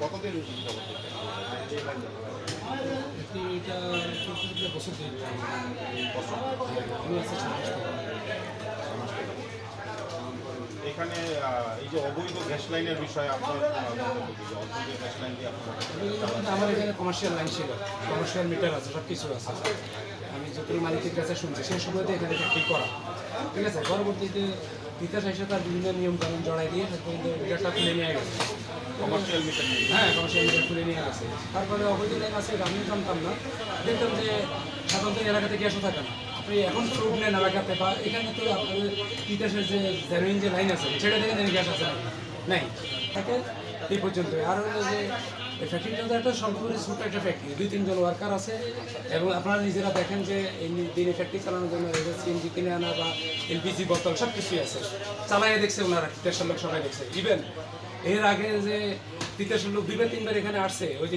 কতদিন এটা। এখানে এই যে অবৈধ গ্যাস লাইনের বিষয়ে আপনার অবৈধ গ্যাস আমার এখানে কমার্শিয়াল লাইন ছিল। কমার্শিয়াল মিটার আছে সব কিছু আছে। আমি যতটুকু মালিকের কাছে শুনছি, সেই সময়তে এখানে ঠিক করা। ঠিক আছে? পরবর্তীতে তিতাস এসে তার বিভিন্ন নিয়মকানুন জড়াই দিয়ে মিটারটা খুলে নিয়ে গেছে। হ্যাঁ কমার্শিয়াল নিয়ে আসে তারপরে অবৈধ লাইন আছে, এটা আমিও জানতাম না। দেখতাম যে সাধারণত এলাকাতে গ্যাসও থাকে না। আপনি এখন ফ্রুট নেন এলাকাতে বা এখানে তো আপনাদের তিতাসের যে জেনুইন যে লাইন আছে, সেটা দেখেন গ্যাস আছে। নাই। থাকে এই পর্যন্ত আর যে এই একটা সম্পূর্ণ ছোট একটা ফ্যাক্টরি দুই, তিনজন ওয়ার্কার আছে। এবং আপনারা নিজেরা দেখেন যে এই দিনে ফ্যাক্টরি চালানোর জন্য সিএনজি কিনে আনা বা এলপিজি বোতল সব কিছুই আছে। চালাইয়ে দেখছে ওনারা লোক সবাই দেখছে। ইভেন এর আগে যে তিতাসের লোক দুইবার, তিনবার এখানে আসছে, ওই যে